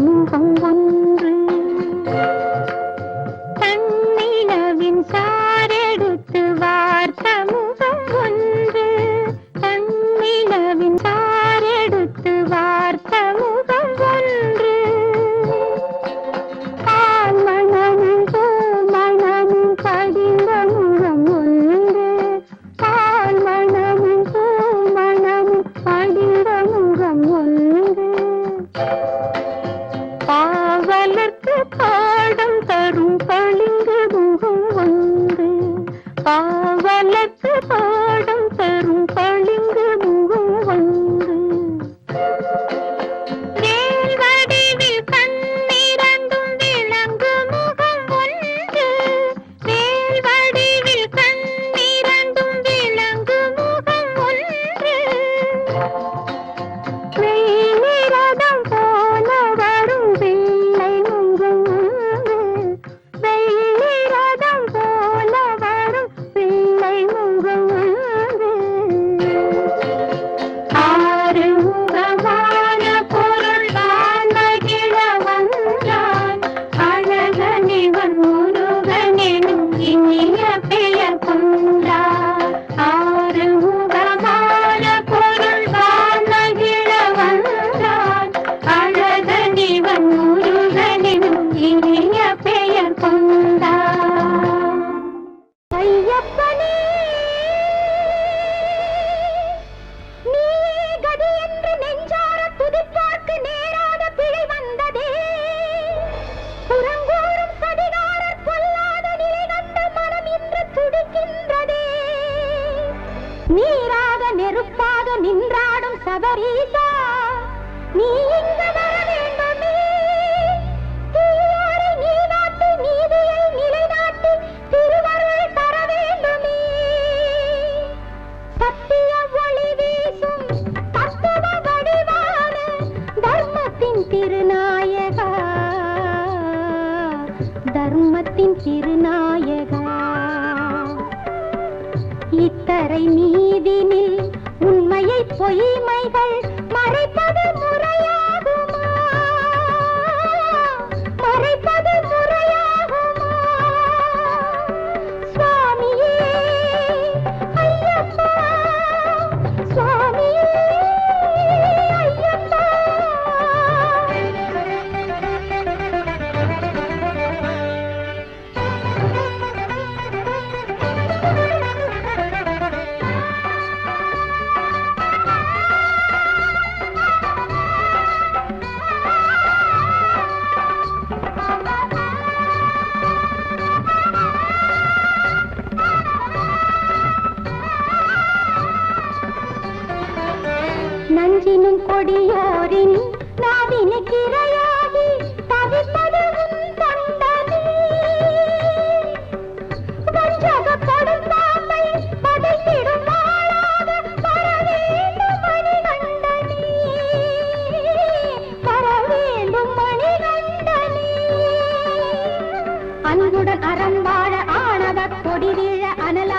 红红。நஞ்சினும் கொடியோரின் நாவின கிரையாகி தவிப்பதும் தண்டனே வஞ்சக படுந்தாமை படைத்திடும் அன்புடன் அறம் வாழ ஆணவ கொடி வீழ அனல